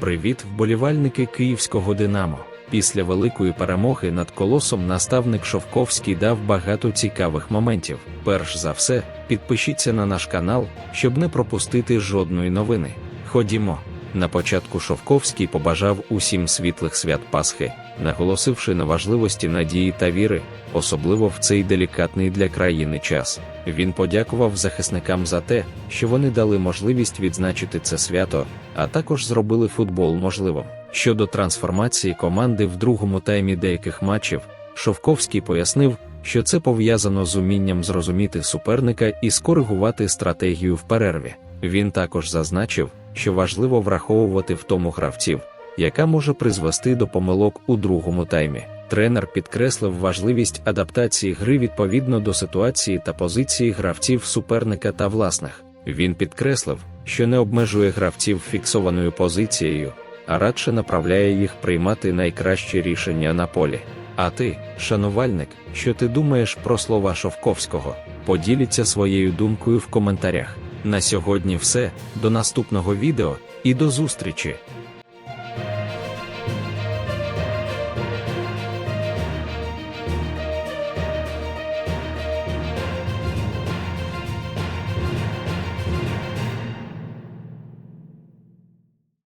Привіт, вболівальники київського Динамо. Після великої перемоги над колосом наставник Шовковський дав багато цікавих моментів. Перш за все, підпишіться на наш канал, щоб не пропустити жодної новини. Ходімо. На початку Шовковський побажав усім світлих свят Пасхи, наголосивши на важливості надії та віри, особливо в цей делікатний для країни час. Він подякував захисникам за те, що вони дали можливість відзначити це свято, а також зробили футбол можливим. Щодо трансформації команди в другому таймі деяких матчів, Шовковський пояснив, що це пов'язано з умінням зрозуміти суперника і скоригувати стратегію в перерві. Він також зазначив, що важливо враховувати в тому гравців, яка може призвести до помилок у другому таймі. Тренер підкреслив важливість адаптації гри відповідно до ситуації та позиції гравців суперника та власних. Він підкреслив, що не обмежує гравців фіксованою позицією, а радше направляє їх приймати найкращі рішення на полі. А ти, шанувальник, що ти думаєш про слова Шовковського? Поділіться своєю думкою в коментарях. На сьогодні все, до наступного відео і до зустрічі!